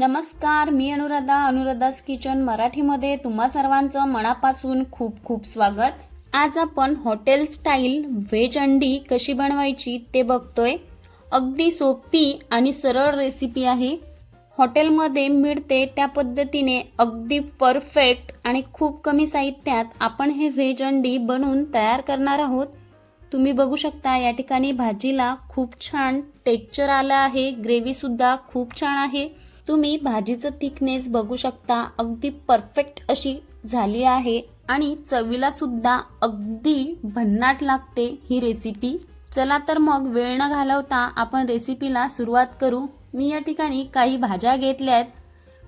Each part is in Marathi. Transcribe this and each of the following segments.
नमस्कार मी अनुराधा अनुराधास किचन मराठीमध्ये तुम्हा सर्वांचं मनापासून खूप खूप स्वागत. आज आपण हॉटेल स्टाईल व्हेज अंडी कशी बनवायची ते बघतोय. अगदी सोपी आणि सरळ रेसिपी आहे. हॉटेलमध्ये मिळते त्या पद्धतीने अगदी परफेक्ट आणि खूप कमी साहित्यात आपण हे व्हेज अंडी बनवून तयार करणार आहोत. तुम्ही बघू शकता या ठिकाणी भाजीला खूप छान टेक्चर आलं आहे ग्रेव्हीसुद्धा खूप छान आहे. तुम्ही भाजीचं थिकनेस बघू शकता अगदी परफेक्ट अशी झाली आहे. आणि चवीला सुद्धा अगदी भन्नाट लागते ही रेसिपी चला तर मग वेळ न घालवता आपण रेसिपीला सुरुवात करू. मी या ठिकाणी काही भाज्या घेतल्या आहेत.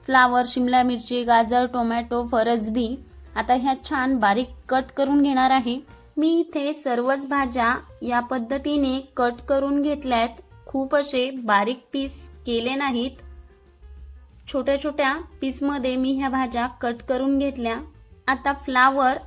फ्लावर शिमला मिरची गाजर टोमॅटो फरसबी. आता ह्या छान बारीक कट करून घेणार आहे. मी इथे सर्वच भाज्या या पद्धतीने कट करून घेतल्या आहेत. खूप असे बारीक पीस केले नाहीत. छोट्या छोट्या पीसमध्ये मी ह्या भाज्या कट करून घेतल्या. आता फ्लावर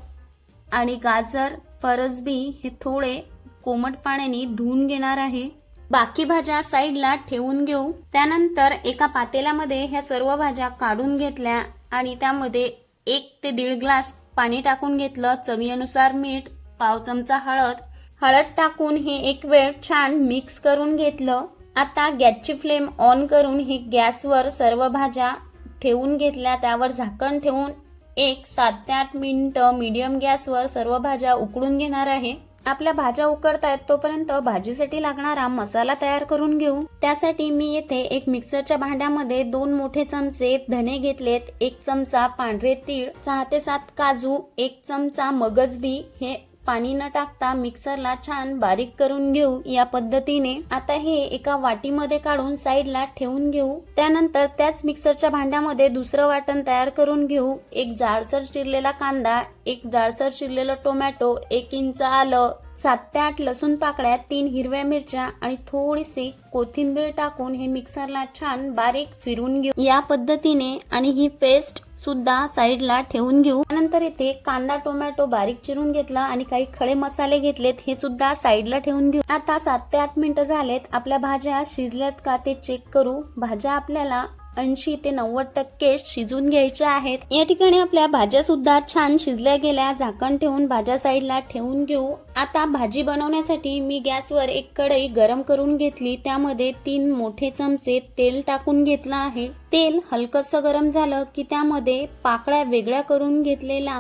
आणि गाजर फरसबी हे थोडे कोमट पाण्याने धुवून घेणार आहे. बाकी भाज्या साईडला ठेवून घेऊ. त्यानंतर एका पातेल्यामध्ये ह्या सर्व भाज्या काढून घेतल्या आणि त्यामध्ये एक ते दीड ग्लास पाणी टाकून घेतलं. चवीनुसार मीठ पाव चमचा हळद. हळद टाकून हे एक वेळ छान मिक्स करून घेतलं. आता गॅसची फ्लेम ऑन करून ही गॅसवर सर्व भाज्या ठेवून घेतल्या. त्यावर झाकण ठेवून एक सात ते आठ मिनटं मीडियम गॅसवर सर्व भाज्या उकडून घेणार आहे. आपल्या भाज्या उकडतायत तोपर्यंत भाजीसाठी लागणारा मसाला तयार करून घेऊ. त्यासाठी मी येथे एक मिक्सरच्या भांड्यामध्ये दोन मोठे चमचे धने घेतलेत. एक चमचा पांढरे तीळ सहा ते सात काजू एक चमचा मगजबी हे पाणी न टाकता मिक्सरला छान बारीक करून घेऊ या पद्धतीने. आता हे एका वाटीमध्ये काढून साईडला ठेवून घेऊ. त्यानंतर त्याच मिक्सरच्या भांड्यामध्ये दुसरं वाटण तयार करून घेऊ. एक जाडसर चिरलेला कांदा एक जाडसर चिरलेलं टोमॅटो एक इंच आलं सात ते आठ लसूण पाकळ्या तीन हिरव्या मिरच्या आणि थोडीशी कोथिंबीर टाकून हे मिक्सरला छान बारीक फिरून घेऊ. या पद्धतीने आणि ही पेस्ट सुद्धा साईडला ठेवून घेऊ. त्यानंतर इथे कांदा टोमॅटो बारीक चिरून घेतला आणि काही खडे मसाले घेतलेत हे सुद्धा साईडला ठेवून घेऊ. आता सात ते आठ मिनिटं झालेत. आपल्या भाज्या शिजल्यात का ते चेक करू. भाज्या आपल्याला ऐंशी ते नव्वद टक्के शिजून घ्यायच्या आहेत. या ठिकाणी आपल्या भाज्या सुद्धा छान शिजल्या गेल्या. झाकण ठेवून भाज्या साईडला ठेवून घेऊ. आता भाजी बनवण्यासाठी मी गॅसवर एक कढई गरम करून घेतली. त्यामध्ये तीन मोठे चमचे तेल टाकून घेतलं आहे. तेल हलकस गरम झालं की त्यामध्ये पाकळ्या वेगळ्या करून घेतलेला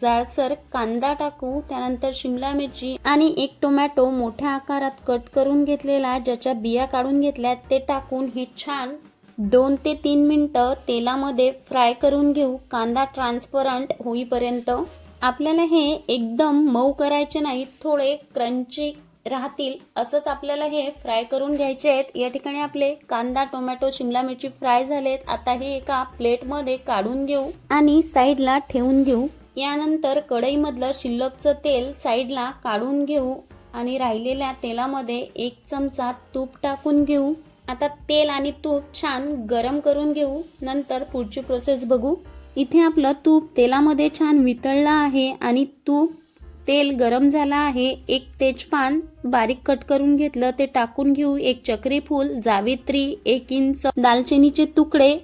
जाळसर कांदा टाकू. त्यानंतर शिमला मिरची आणि एक टोमॅटो मोठ्या आकारात कट करून घेतलेला ज्याच्या बिया काढून घेतल्या ते टाकून हे छान दोन ते तीन मिनटं तेलामध्ये फ्राय करून घेऊ. कांदा ट्रान्सपरंट होईपर्यंत. आपल्याला हे एकदम मऊ करायचे नाहीत. थोडे क्रंची राहतील. असंच आपल्याला हे फ्राय करून घ्यायचे आहेत. या ठिकाणी आपले कांदा टोमॅटो शिमला मिरची फ्राय झालेत. आता हे एका प्लेटमध्ये काढून घेऊ आणि साईडला ठेवून घेऊ. यानंतर कढईमधलं शिल्लकचं तेल साईडला काढून घेऊ आणि राहिलेल्या तेलामध्ये एक चमचा तूप टाकून घेऊ. आता तेल आणि तूप छान गरम करून घेऊ. नंतर पुढची प्रोसेस बघू. इथे आपलं तूप तेलामध्ये छान वितळलं आहे आणि तूप तेल गरम झालं आहे. एक तेजपान बारीक कट करून घेतलं. ते टाकून घेऊ. एक चक्री फूल जावित्री एक इंच दालचिनीचे तुकडे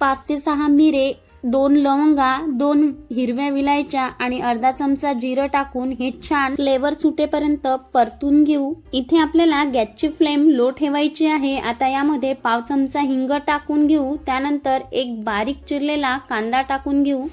पाच ते सहा मिरे दोन लवंगा दोन हिरव्या विलायच्या आणि अर्धा चमचा जिरं टाकून हे छान फ्लेवर सुटेपर्यंत परतून घेऊ. इथे आपल्याला गॅसची फ्लेम लो ठेवायची आहे. आता यामध्ये पाव चमचा हिंग टाकून घेऊ. त्यानंतर एक बारीक चिरलेला कांदा टाकून घेऊ.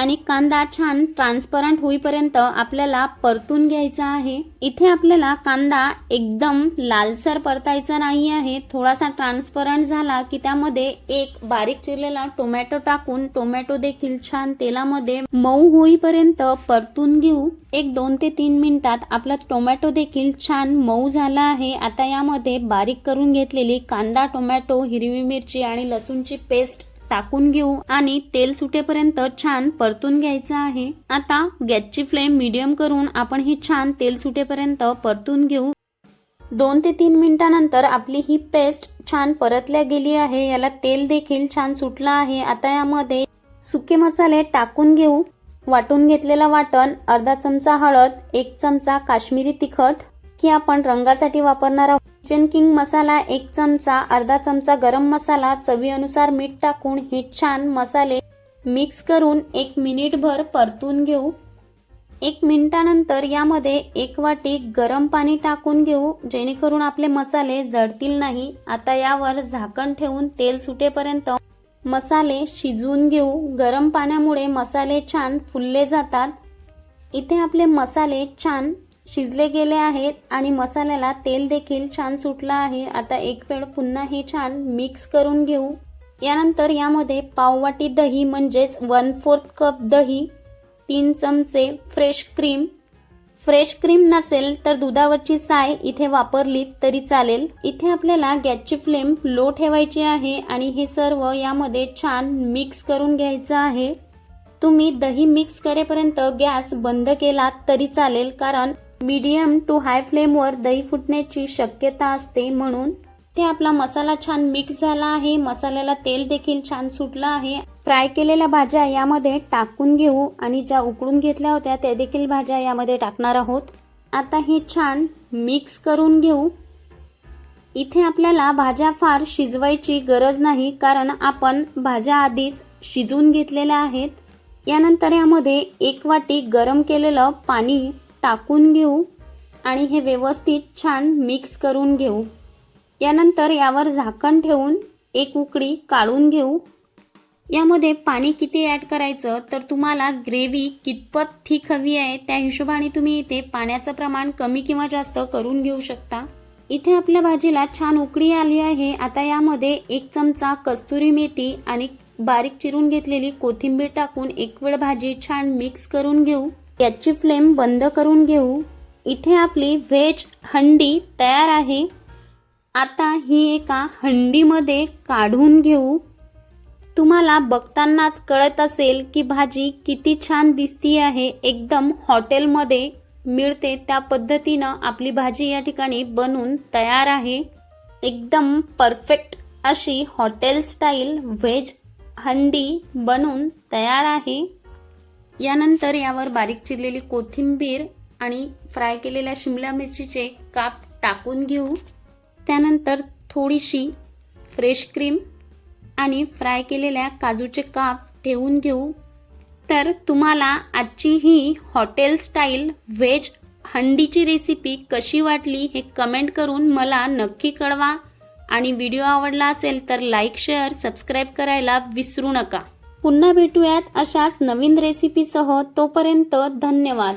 आणि कांदा छान ट्रान्सपरंट होईपर्यंत आपल्याला परतून घ्यायचा आहे. इथे आपल्याला कांदा एकदम लालसर परतायचा नाही आहे. थोडासा ट्रान्सपरंट झाला की त्यामध्ये एक बारीक चिरलेला टोमॅटो टाकून टोमॅटो देखील छान तेलामध्ये मऊ होईपर्यंत परतून घेऊ. एक दोन ते तीन मिनिटात आपला टोमॅटो देखील छान मऊ झाला आहे. आता यामध्ये बारीक करून घेतलेली कांदा टोमॅटो हिरवी मिरची आणि लसूणची पेस्ट टाकून घेऊ आणि तेल सुटेपर्यंत छान परतून घ्यायचं आहे. आता गॅसची फ्लेम मीडियम करून आपण ही छान तेल सुटेपर्यंत परतून घेऊ. दोन ते तीन मिनिटानंतर आपली ही पेस्ट छान परतल्या गेली आहे. याला तेल देखील छान सुटलं आहे. आता यामध्ये सुके मसाले टाकून घेऊ. वाटून घेतलेला वाटण अर्धा चमचा हळद एक चमचा काश्मीरी तिखट की आपण रंगासाठी वापरणार आहोत. किचन किंग मसाला एक चमचा अर्धा चमचा गरम मसाला चवीनुसार मीठ टाकून हे छान मसाले मिक्स करून एक मिनिटभर परतून घेऊ. एक मिनिटानंतर यामध्ये एक वाटी गरम पाणी टाकून घेऊ जेणेकरून आपले मसाले जळतील नाही. आता यावर झाकण ठेवून तेल सुटेपर्यंत मसाले शिजवून घेऊ. गरम पाण्यामुळे मसाले छान फुलले जातात. इथे आपले मसाले छान शिजले गेले आहेत आणि मसाल्याला तेल देखील छान सुटलं आहे. आता एक वेळ पुन्हा हे छान मिक्स करून घेऊ. यानंतर यामध्ये पाववाटी दही म्हणजेच वन फोर्थ कप दही तीन चमचे फ्रेश क्रीम फ्रेश क्रीम नसेल तर दुधावरची साय इथे वापरली तरी चालेल. इथे आपल्याला गॅसची फ्लेम लो ठेवायची आहे आणि हे सर्व यामध्ये छान मिक्स करून घ्यायचं आहे. तुम्ही दही मिक्स करेपर्यंत गॅस बंद केला तरी चालेल कारण मीडियम टू हाय फ्लेमवर दही फुटण्याची शक्यता असते म्हणून ते आपला मसाला छान मिक्स झाला आहे. मसाल्याला तेल देखील छान सुटलं आहे. फ्राय केलेल्या भाज्या यामध्ये टाकून घेऊ आणि ज्या उकळून घेतल्या होत्या त्या देखील भाज्या यामध्ये टाकणार आहोत. आता हे छान मिक्स करून घेऊ. इथे आपल्याला भाज्या फार शिजवायची गरज नाही कारण आपण भाज्या आधीच शिजवून घेतलेल्या आहेत. यानंतर यामध्ये एक वाटी गरम केलेलं पाणी टाकून घेऊ आणि हे व्यवस्थित छान मिक्स करून घेऊ. यानंतर यावर झाकण ठेवून एक उकडी काढून घेऊ. यामध्ये पाणी किती ॲड करायचं तर तुम्हाला ग्रेव्ही कितपत ठीक हवी आहे त्या हिशोबाने तुम्ही इथे पाण्याचं प्रमाण कमी किंवा जास्त करून घेऊ शकता. इथे आपल्या भाजीला छान उकळी आली आहे. आता यामध्ये एक चमचा कस्तुरी मेथी आणि बारीक चिरून घेतलेली कोथिंबीर टाकून एक वेळ भाजी छान मिक्स करून घेऊ. याची फ्लेम बंद करून घेऊ. इथे आपली व्हेज हंडी तयार आहे. आता ही एका हंडीमध्ये काढून घेऊ. तुम्हाला बघतानाच कळत असेल की भाजी किती छान दिसती आहे. एकदम हॉटेलमध्ये मिळते त्या पद्धतीनं आपली भाजी या ठिकाणी बनून तयार आहे. एकदम परफेक्ट अशी हॉटेल स्टाईल व्हेज हंडी बनून तयार आहे. यानंतर यावर बारीक चिरलेली कोथिंबीर आणि फ्राय केलेल्या शिमला मिरचीचे काप टाकून घेऊ. त्यानंतर थोडीशी फ्रेश क्रीम आणि फ्राय केलेल्या काजूचे काप ठेवून घेऊ. तर तुम्हाला आजची ही हॉटेल स्टाईल व्हेज हंडीची रेसिपी कशी वाटली हे कमेंट करून मला नक्की कळवा. आणि व्हिडिओ आवडला असेल तर लाईक शेअर सबस्क्राईब करायला विसरू नका. पुन्हा भेटूयात अशाच नवीन रेसिपीसह तोपर्यंत धन्यवाद.